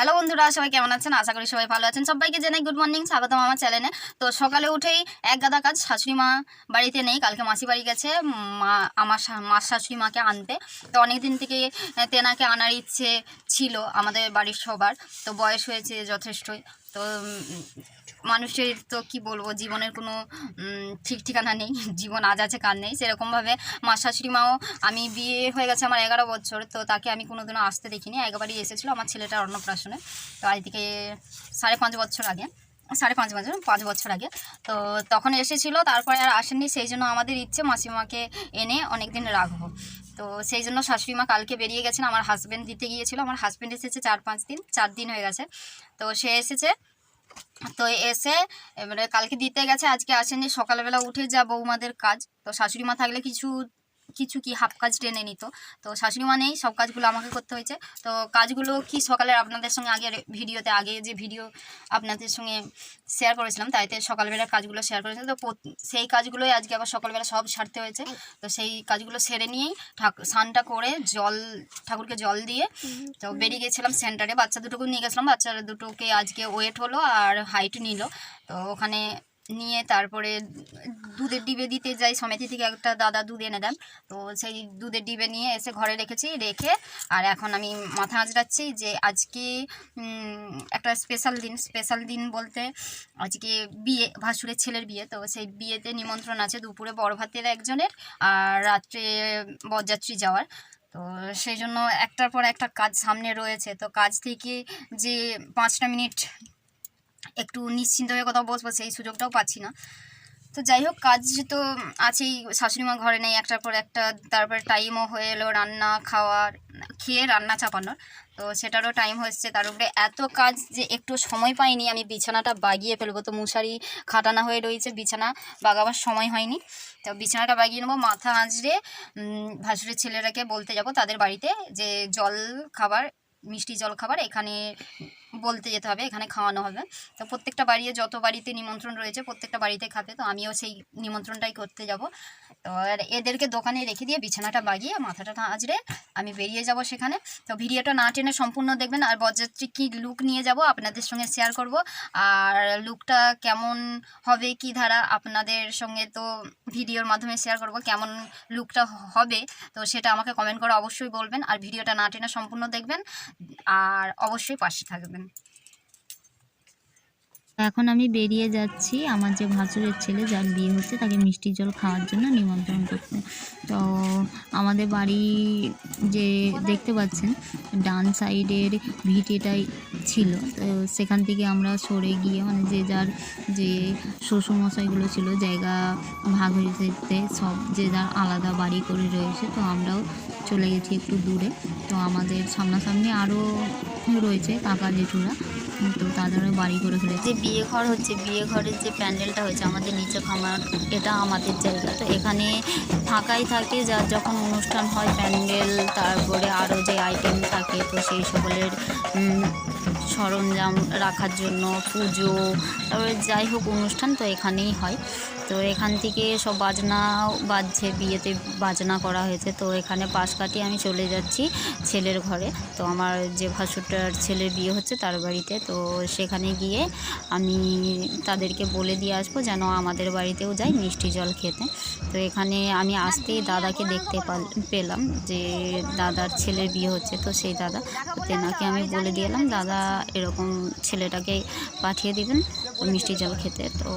Hello বন্ধুরা, সবাই কেমন আছেন? আশা করি সবাই ভালো আছেন। সবাইকে জানাই গুড মর্নিং স্বাগতম আমার চ্যানেলে তো সকালে উঠেই এক গাদা কাজ শাশুড়ি মা বাড়িতে নেই, কালকে মাসি বাড়ি গেছে, মা, আমার মার শাশুড়ি মাকে আনতে। তো অনেক দিন থেকে তেনাকে আনার ইচ্ছে ছিল আমাদের বাড়ির সবার। তো বয়স হয়েছে যথেষ্টই। তো মানুষের তো কি বলব, জীবনের কোনো ঠিক ঠিকানা নেই, জীবন আজ আছে, কাল নেই। সেরকমভাবে মা শাশুড়ি মাও, আমি বিয়ে হয়ে গেছে আমার এগারো বছর, তো তাকে আমি কোনোদিনও আসতে দেখিনি। একবারই এসেছিল আমার ছেলেটার অন্নপ্রাশনে। তো আজ থেকে সাড়ে পাঁচ বছর আগে, সাড়ে পাঁচ বছর পাঁচ বছর আগে। তো তখন এসেছিল, তারপরে আর আসেননি, সেই জন্য আমাদের ইচ্ছে মাসিমাকে এনে অনেক দিন রাখব। তো সেই জন্য শাশুড়িমা কালকে বেরিয়ে গেছেন, আমার হাজব্যান্ড দিতে গিয়েছিল। আমার হাজব্যান্ড এসেছে চার পাঁচ দিন, চার দিন হয়ে গেছে। তো সে এসেছে, তো এসে এবারে কালকে দিতে গেছে, আজকে আসেনি, সকালবেলা উঠে যা বৌমাদের কাজ। তো শাশুড়িমা থাকলে কিছু কিছু কি হাফ কাজ টেনে নিত। তো শাশুড়ি মা নেই, সব কাজগুলো আমাকে করতে হয়েছে। তো কাজগুলো কি সকালে আপনাদের সঙ্গে আগে ভিডিওতে, আগে যে ভিডিও আপনাদের সঙ্গে শেয়ার করেছিলাম, তাইতে সকালবেলার কাজগুলো শেয়ার করেছিলাম। তো সেই কাজগুলোই আজকে আবার সকালবেলা সব সারতে হয়েছে। তো সেই কাজগুলো সেরে নিয়েই ঠাকুর স্নানটা করে জল, ঠাকুরকে জল দিয়ে তো বেরিয়ে গেছিলাম সেন্টারে বাচ্চা দুটোকে নিয়ে গেছিলাম, বাচ্চা দুটোকে আজকে ওয়েট হলো আর হাইট নিল। তো ওখানে নিয়ে তারপরে দুধের ডিবে দিতে যাই, সমিতি থেকে একটা দাদা দুধ এনে দেন। তো সেই দুধের ডিবে নিয়ে এসে ঘরে রেখেছি, রেখে আর এখন আমি মাথা আঁচড়াচ্ছি যে আজকে একটা স্পেশাল দিন স্পেশাল দিন বলতে আজকে বিয়ে, ভাসুরের ছেলের বিয়ে। তো সেই বিয়েতে নিমন্ত্রণ আছে দুপুরে বড় ভাতের একজনের আর রাত্রে বরযাত্রী যাওয়ার। তো সেই জন্য একটার পর একটা কাজ সামনে রয়েছে। তো কাজ থেকে যে পাঁচটা মিনিট একটু নিশ্চিন্ত হয়ে কথা বসবো সেই সুযোগটাও পাচ্ছি না। তো যাই হোক, কাজ তো আছেই শাশুড়ি মা ঘরে নেই, একটার পর একটা, তারপরে টাইমও হয়ে এলো রান্না, খাওয়ার, খেয়ে রান্না চাপানোর। তো সেটারও টাইম হচ্ছে তার উপরে এত কাজ যে একটু সময় পাইনি, আমি বিছানাটা বাগিয়ে ফেলব। তো মশারি খাটানো হয়ে রয়েছে, বিছানা বাগাবার সময় হয়নি। তো বিছানাটা বাগিয়ে নেব, মাথা আঁচড়ে ভাসুরের ছেলেরাকে বলতে যাব তাদের বাড়িতে যে জল খাবার, মিষ্টি জল খাবার এখানে বলতে যেতে হবে, এখানে খাওয়ানো হবে। তো প্রত্যেকটা বাড়িতে যত বাড়িতে নিমন্ত্রণ রয়েছে, প্রত্যেকটা বাড়িতে খাবে, তো আমিও সেই নিমন্ত্রণটাই করতে যাব। তো এদেরকে দোকানে রেখে দিয়ে বিছানাটা বাগিয়ে মাথাটা আঁচড়ে আমি বেরিয়ে যাব সেখানে। তো ভিডিওটা না টেনে সম্পূর্ণ দেখবেন, আর বরযাত্রী কী লুক নিয়ে যাব আপনাদের সঙ্গে শেয়ার করব। আর লুকটা কেমন হবে, কি ধারা, আপনাদের সঙ্গে তো ভিডিওর মাধ্যমে শেয়ার করব, কেমন লুকটা হবে, তো সেটা আমাকে কমেন্ট করে অবশ্যই বলবেন। আর ভিডিওটা না টেনে সম্পূর্ণ দেখবেন, আর অবশ্যই পাশে থাকবেন। এখন আমি বেরিয়ে যাচ্ছি। আমার যে ভাসুরের ছেলে, যার বিয়ে হচ্ছে, তাকে মিষ্টি জল খাওয়ার জন্য নিমন্ত্রণ করতে। তো আমাদের বাড়ি যে দেখতে পাচ্ছেন, ডান সাইডের ভিটেটাই ছিল। তো সেখান থেকে আমরা সরে গিয়ে মানে যে যার যে শ্বশুরমশাইগুলো ছিল, জায়গা ভাগ হয়ে সব যে যার আলাদা বাড়ি করে রয়েছে, তো আমরাও চলে গেছি একটু দূরে। তো আমাদের সামনাসামনি আরও রয়েছে কাকা জেঠুরা। তো তাদেরও বাড়ি করে ফেলেছে। যে বিয়ে ঘর হচ্ছে, বিয়ে ঘরের যে প্যান্ডেলটা হয়েছে আমাদের নিচে খামার এটা আমাদের জায়গা। তো এখানে ফাঁকাই থাকে, যার যখন অনুষ্ঠান হয় প্যান্ডেল, তারপরে আরও যে আইটেম থাকে, তো সেই সকলের সরঞ্জাম রাখার জন্য পুজো, তারপরে যাই হোক অনুষ্ঠান তো এখানেই হয়। তো এখান থেকে সব বাজনা বাজছে, বিয়েতে বাজনা করা হয়েছে। তো এখানে পাশ কাটিয়ে আমি চলে যাচ্ছি ছেলের ঘরে। তো আমার যে ভাসুরটার ছেলের বিয়ে হচ্ছে তার বাড়িতে। তো সেখানে গিয়ে আমি তাদেরকে বলে দিয়ে আসব যেন আমাদের বাড়িতেও যাই মিষ্টি জল খেতে। তো এখানে আমি আসতেই দাদাকে দেখতে পাল- পেলাম যে দাদার ছেলের বিয়ে হচ্ছে। তো সেই দাদা তেনাকে আমি বলে দিলাম দাদা, এরকম ছেলেটাকে পাঠিয়ে দিবেন। মিষ্টি জল খেতে। তো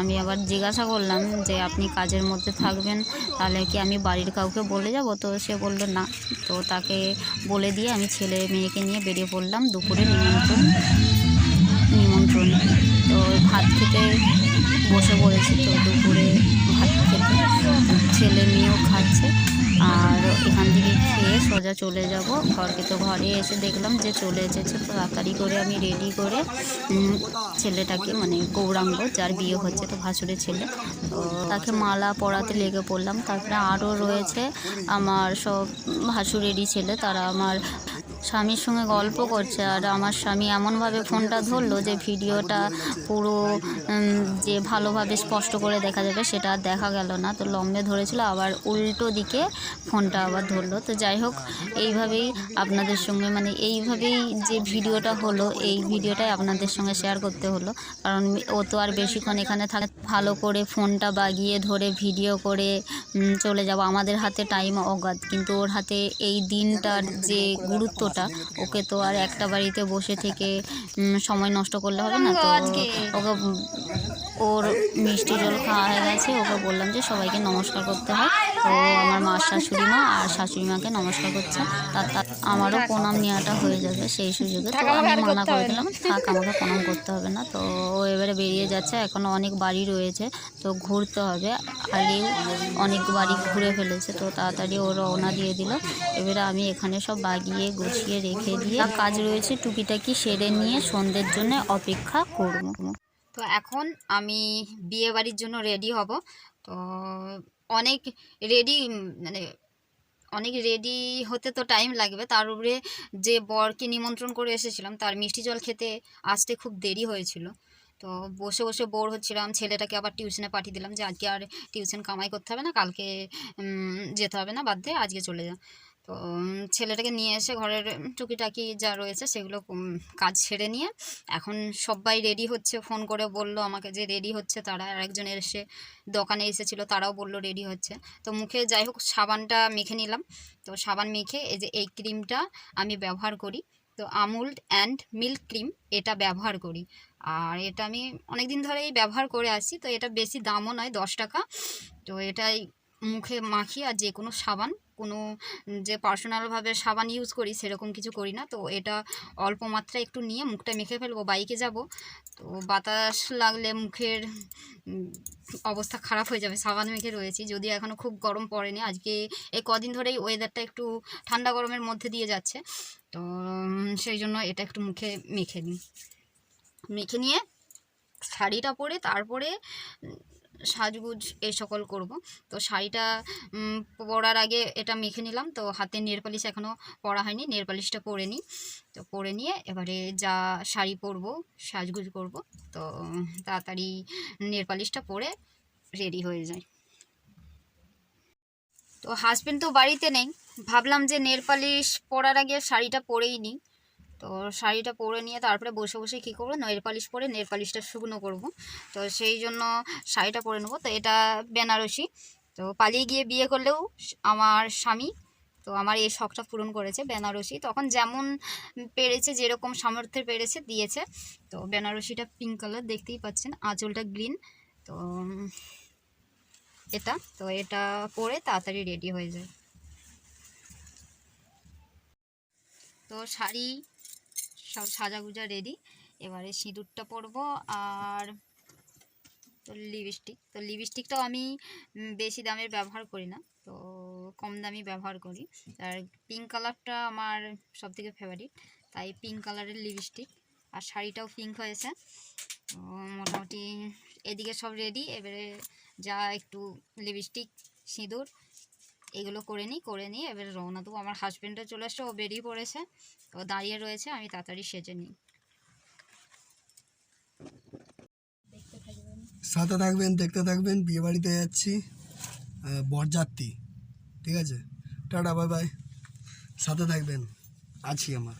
আমি আবার জিজ্ঞাসা করলাম যে, আপনি কাজের মধ্যে থাকবেন, তাহলে কি আমি বাড়ির কাউকে বলে যাব? তো সে বলল, না। তো তাকে বলে দিয়ে আমি ছেলে মেয়েকে নিয়ে বেরিয়ে পড়লাম দুপুরে নিমন্ত্রণ নিমন্ত্রণ। তো ভাত খেতে বসে পড়েছি তো দুপুরে ভাত খেতে। ছেলে মেয়েও খাচ্ছে। আর এখান থেকে খেয়ে সোজা চলে যাব। ঘরকে তো ঘরে এসে দেখলাম যে চলে এসেছে। তো তাড়াতাড়ি করে আমি রেডি করে ছেলেটাকে মানে গৌরাঙ্গ, যার বিয়ে হচ্ছে তো ভাসুরের ছেলে, তো তাকে মালা পরাতে লেগে পড়লাম। তারপরে আরও রয়েছে আমার সব ভাসুরেরই ছেলে। তারা আমার স্বামীর সঙ্গে গল্প করছে আর আমার স্বামী এমনভাবে ফোনটা ধরলো যে ভিডিওটা পুরো যে ভালোভাবে স্পষ্ট করে দেখা যাবে সেটা আর দেখা গেল না। তো লম্বে ধরেছিল, আবার উল্টো দিকে ফোনটা আবার ধরলো। তো যাই হোক, এইভাবেই আপনাদের সঙ্গে মানে এইভাবেই যে ভিডিওটা হলো, এই ভিডিওটাই আপনাদের সঙ্গে শেয়ার করতে হলো। কারণ ও তো আর বেশিক্ষণ এখানে থাকে, ভালো করে ফোনটা বাগিয়ে ধরে ভিডিও করে চলে যাব। আমাদের হাতে টাইম অগাধ, কিন্তু ওর হাতে এই দিনটার যে গুরুত্বটা ওকে তো আর একটা বাড়িতে বসে থেকে সময় নষ্ট করলে হবে না? তো ওকে ওর মিষ্টি জল খাওয়া হয়ে গেছে। ওকে বললাম যে সবাইকে নমস্কার করতে হয়। তো আমার মা শাশুড়ি মা আর শাশুড়ি মাকে নমস্কার করছে। তার তার আমারও প্রণাম নেওয়াটা হয়ে যাবে সেই সুযোগে। তো আমি মানা করে দিলাম। থাক আমাকে প্রণাম করতে হবে না। তো ও এবারে বেরিয়ে যাচ্ছে। এখনও অনেক বাড়ি রয়েছে। তো ঘুরতে হবে। আগে অনেক বাড়ি ঘুরে ফেলেছে। তো তাড়াতাড়ি ও রওনা দিয়ে দিল। এবারে আমি এখানে সব বাগিয়ে গুছিয়ে রেখে দিয়ে কাজ রয়েছে টুকিটাকি সেরে নিয়ে সন্ধ্যের জন্য অপেক্ষা করব। তো এখন আমি বিয়ে বাড়ির জন্য রেডি হব। তো অনেক রেডি মানে অনেক রেডি হতে তো টাইম লাগবে। তার উপরে যে বরকে নিমন্ত্রণ করে এসেছিলাম, তার মিষ্টি জল খেতে আসতে খুব দেরি হয়েছিল। তো বসে বসে বোর হচ্ছিলাম। ছেলেটাকে আবার টিউশনে পাঠিয়ে দিলাম যে আজকে আর টিউশন কামাই করতে হবে না, কালকে যেতে হবে না বাদ দিয়ে আজকে চলে যা। তো ছেলেটাকে নিয়ে এসে ঘরের টুকিটাকি যা রয়েছে সেগুলো কাজ ছেড়ে নিয়ে এখন সবাই রেডি হচ্ছে। ফোন করে বলল আমাকে যে রেডি হচ্ছে তারা। আর একজন এসে দোকানে এসেছিল, তারাও বলল রেডি হচ্ছে। তো মুখে যাই হোক, সাবানটা মেখে নিলাম। তো সাবান মেখে এই যে এই ক্রিমটা আমি ব্যবহার করি। তো আমুল অ্যান্ড মিল্ক ক্রিম এটা ব্যবহার করি। আর এটা আমি অনেক দিন ধরেই ব্যবহার করে আসছি তো এটা বেশি দামও নয়, দশ টাকা। তো এটাই মুখে মাখি আর যে কোনো সাবান কোনো যে পার্সোনালভাবে সাবান ইউজ করি সেরকম কিছু করি না। তো এটা অল্প মাত্রায় একটু নিয়ে মুখটা মেখে ফেলব, বাইকে যাব। তো বাতাস লাগলে মুখের অবস্থা খারাপ হয়ে যাবে। সাবান মেখে রয়েছি। যদি এখনও খুব গরম পড়েনি। আজকে এই কদিন ধরেই ওয়েদারটা একটু ঠান্ডা গরমের মধ্যে দিয়ে যাচ্ছে। তো সেই জন্য এটা একটু মুখে মেখে নিই। মেখে নিয়ে শাড়িটা পরে তারপরে সাজগুজ এই সকল করব। তো শাড়িটা পরার আগে এটা মেখে নিলাম। তো হাতে নেল পালিশ এখনও পরা হয়নি। নেল পালিশটা পরে নিই। তো পরে নিয়ে এবারে যা শাড়ি পরবো, সাজগুজ করব, তো তাড়াতাড়ি নেল পালিশটা পরে রেডি হয়ে যায় তো হাজবেন্ড তো বাড়িতে নেই। ভাবলাম যে নেল পালিশ পরার আগে শাড়িটা পরেই নিই। তো শাড়িটা পরে নিয়ে তারপরে বসে বসে কী করব? নেল পালিশ পরে নেল পালিশটা শুকনো করব। তো সেই জন্য শাড়িটা পরে নেব। তো এটা বেনারসি। তো পালিয়ে গিয়ে বিয়ে করলেও আমার স্বামী, তো আমার এই শখটা পূরণ করেছে বেনারসি। তখন যেমন পেরেছে, যেরকম সামর্থ্যে পেরেছে, দিয়েছে। তো বেনারসিটা পিঙ্ক কালার দেখতেই পাচ্ছেন। আঁচলটা গ্রিন তো এটা। তো এটা পরে তাড়াতাড়ি রেডি হয়ে যায়। তো শাড়ি সব সাজাগুজা রেডি এবারে সিঁদুরটা পরবো আর তো লিপস্টিক তো লিপস্টিকটাও আমি বেশি দামের ব্যবহার করি না, তো কম দামি ব্যবহার করি। আর পিঙ্ক কালারটা আমার সব থেকে ফেভারিট তাই পিঙ্ক কালারের লিপস্টিক আর শাড়িটাও পিঙ্ক হয়েছে মোটামুটি এদিকে সব রেডি এবারে যা একটু লিপস্টিক সিঁদুর এগুলো করে নিই করে নিই এবারে রওনা দেবো। আমার হাজব্যান্ডও চলে আসছে ও বেরিয়ে পড়েছে। ও দাঁড়িয়ে রয়েছে আমি তাড়াতাড়ি সেজে নিই। সাথে থাকবেন দেখতে থাকবেন বিয়ে বাড়িতে যাচ্ছি বরযাত্রী। ঠিক আছে? টাটা বাই বাই সাথে থাকবেন। আছি আমার।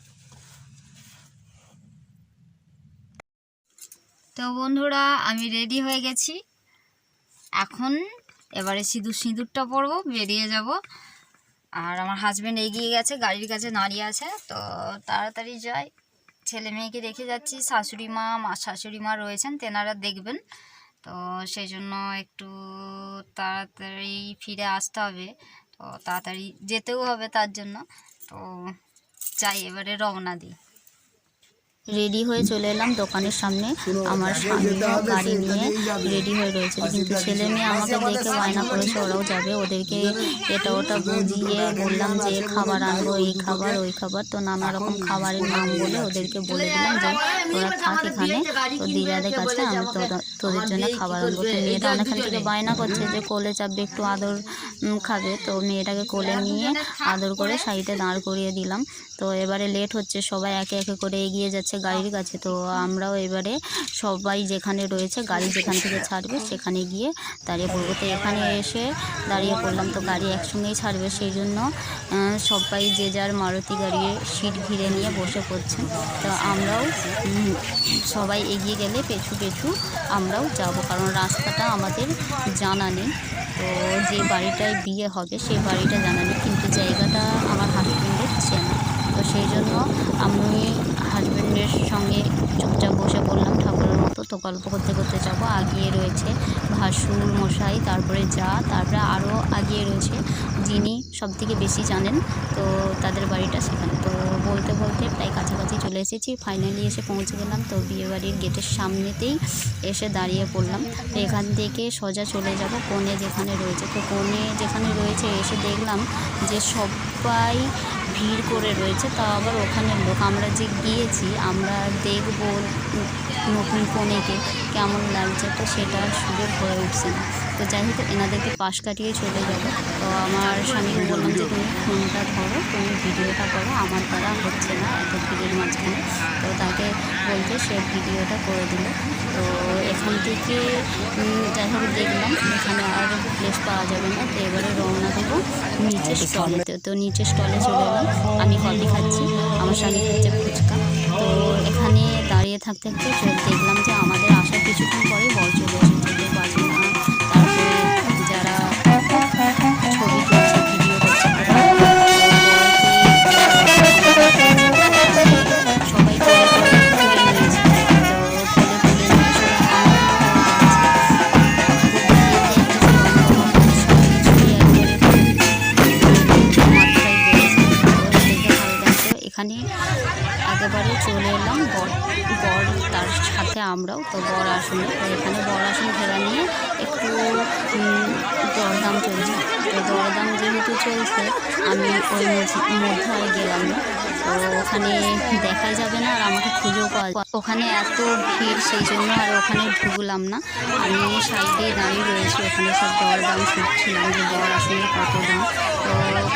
তো বন্ধুরা আমি রেডি হয়ে গেছি। এখন এবারে সিঁদুর, সিঁদুরটা পরবো, বেরিয়ে যাব। আর আমার হাজব্যান্ড এগিয়ে গেছে, গাড়ির কাছে দাঁড়িয়ে আছে, তো তাড়াতাড়ি যাই। ছেলে মেয়েকে রেখে যাচ্ছি, শাশুড়ি মা মা, শাশুড়ি মা রয়েছেন, তেনারা দেখবেন। তো সেই জন্য একটু তাড়াতাড়ি ফিরে আসতে হবে, তো তাড়াতাড়ি যেতেও হবে তার জন্য। তো যাই, এবারে রওনা দিই। রেডি হয়ে চলে এলাম দোকানের সামনে। আমার স্বামীও গাড়ি নিয়ে রেডি হয়ে রয়েছে। কিন্তু ছেলে মেয়ে আমাকে দেখে বায়না করেছে ওরাও যাবে। ওদেরকে এটা ওটা বুঝিয়ে বললাম যে খাবার আনব এই খাবার ওই খাবার। তো নানা রকম খাবারের নাম বলে ওদেরকে বলে দিলাম যে ওরা থাক এখানে। তো দিদাদের কাছে আমি তোরা- তোদের জন্য খাবার আনব। তো মেয়েটা অনেকক্ষণ থেকে বায়না করছে যে কোলে চাপবে একটু আদর খাবে। তো মেয়েটাকে কোলে নিয়ে আদর করে সাইডে দাঁড় করিয়ে দিলাম। তো এবারে লেট হচ্ছে সবাই একে একে করে এগিয়ে যাচ্ছে গাড়ির কাছে। তো আমরাও এবারে সবাই যেখানে রয়েছে গাড়ি যেখান থেকে ছাড়বে সেখানে গিয়ে দাঁড়িয়ে পড়ব। তো এখানে এসে দাঁড়িয়ে পড়লাম, তো গাড়ি একসঙ্গেই ছাড়বে। সেই জন্য সবাই যে যার মারুতি গাড়ির সিট ঘিরে নিয়ে বসে পড়ছে। তো আমরাও সবাই এগিয়ে গেলে পেছু পেছু আমরাও যাব, কারণ রাস্তাটা আমাদের জানা নেই। তো যে বাড়িটায় বিয়ে হবে সেই বাড়িটা জানা নেই, কিন্তু জায়গাটা আমার হাজবেন্ডের চেনা। তো সেই জন্য আমি হাজবেন্ডের সঙ্গে চুপচাপ বসে পড়লাম। ঠাকুরের মতো তো গল্প করতে করতে যাব। আগিয়ে রয়েছে ভাসুর মশাই, তারপরে যা, তারপরে আরও আগিয়ে রয়েছে যিনি সবথেকে বেশি জানেন, তো তাদের বাড়িটা সেখানে। তো বলতে বলতে প্রায় কাছাকাছি চলে এসেছি। ফাইনালি এসে পৌঁছে গেলাম। তো বিয়েবাড়ির গেটের সামনেতেই এসে দাঁড়িয়ে পড়লাম। তো এখান থেকে সোজা চলে যাব কোণে যেখানে রয়েছে। তো কোণে যেখানে রয়েছে, এসে দেখলাম যে সবাই ভিড় করে রয়েছে, তা আবার ওখানে লোক, আমরা যে গিয়েছি, আমরা দেখব নতুন কনেকে কেমন লাগছে, তো সেটা সুযোগ হয়ে উঠছে না। তো যাই হোক, এনাদেরকে পাশ কাটিয়ে চলে যাব তো আমার স্বামীকে বললাম যে, তুমি ফোনটা ধরো, তুমি ভিডিওটা করো, আমার দ্বারা হচ্ছে না এত ভিড়ের মাঝখানে। তো তাকে বলতে সে ভিডিওটা করে দিল। তো এখান থেকে যাই হোক দেখলাম এখানে আর প্লেস পাওয়া যাবে না তো এবারে রওনা দেবো নিচের স্টলেতে তো নিচের স্টলে চলে এলাম আমি কফি খাচ্ছি আমার স্বামী খাচ্ছে ফুচকা। তো এখানে দাঁড়িয়ে থাকতে থাকতে দেখলাম যে আমাদের আসার কিছুক্ষণ পরেই বল চলে এসেছে তো চলে এলাম। বর বর তার সাথে আমরাও। তো বর আসনে। এখানে বর আসন ঘেরা নিয়ে। একটু দরদাম চলছে। তো দরদাম যেহেতু চলছে, আমি ওই মধ্যে আর গেলাম না। তো ওখানে দেখাই যাবে না, আর আমাকে খুঁজেও পাওয়া ওখানে এত ভিড়, সেই জন্য আর ওখানে ঢুকলাম না। আমি সাইডে দাঁড়িয়ে রয়েছি। ওখানে সব দরদাম শুনছিলাম যে বর আসলে কত দাম।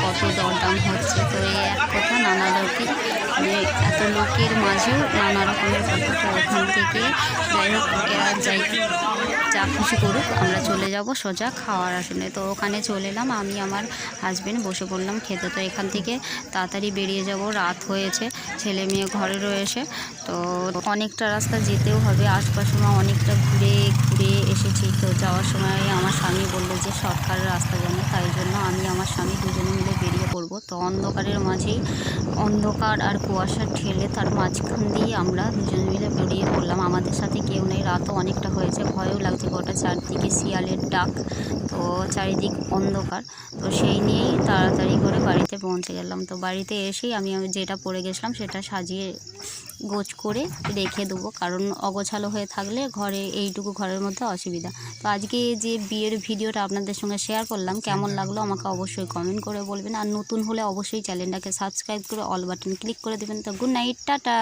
কত দরদাম হচ্ছে? তো এই এক কথা নানা রকম মানে এত লোকের মাঝেও নানা রকমের কথা তো ওখান থেকে যাই হোক যাই যা খুশি করুক, আমরা চলে যাব সোজা খাওয়ার আসনে। তো ওখানে চলে এলাম, আমি আমার হাজবেন্ড বসে পড়লাম খেতে। তো এখান থেকে তাড়াতাড়ি বেরিয়ে যাব, রাত হয়েছে, ছেলে মেয়ে ঘরে রয়েছে। তো অনেকটা রাস্তা যেতেও হবে, আশপাশ সময় অনেকটা ঘুরে ঘুরে এসেছি। তো যাওয়ার সময় আমার স্বামী বলল যে সরকারের রাস্তা জানে, তাই জন্য আমি আমার স্বামী দুজনে মিলে বেরিয়ে পড়ব। তো অন্ধকারের মাঝেই অন্ধকার আর কুয়াশা ঠেলে তার মাঝখান দিয়ে আমরা দুজনে মিলে বেরিয়ে পড়লাম। আমাদের সাথে কেউ নেই। রাতও অনেকটা হয়েছে। ভয়ও লাগছে গোটা চারদিকে শিয়ালের ডাক। তো চারিদিক অন্ধকার। তো সেই নিয়েই তাড়াতাড়ি করে বাড়িতে পৌঁছে গেলাম। তো বাড়িতে এসেই আমি যেটা পড়ে গেছিলাম সেটা সাজিয়ে গোছ করে রেখে দেবো। কারণ অগোছালো হয়ে থাকলে ঘরে এইটুকু ঘরের মধ্যে অসুবিধা। তো আজকে যে বিয়ের ভিডিওটা আপনাদের সঙ্গে শেয়ার করলাম, কেমন লাগল আমাকে অবশ্যই কমেন্ট করে বলবেন। আর নতুন হলে অবশ্যই চ্যানেলটাকে সাবস্ক্রাইব করে অল বাটন ক্লিক করে দেবেন। তো গুড নাইট টাটা!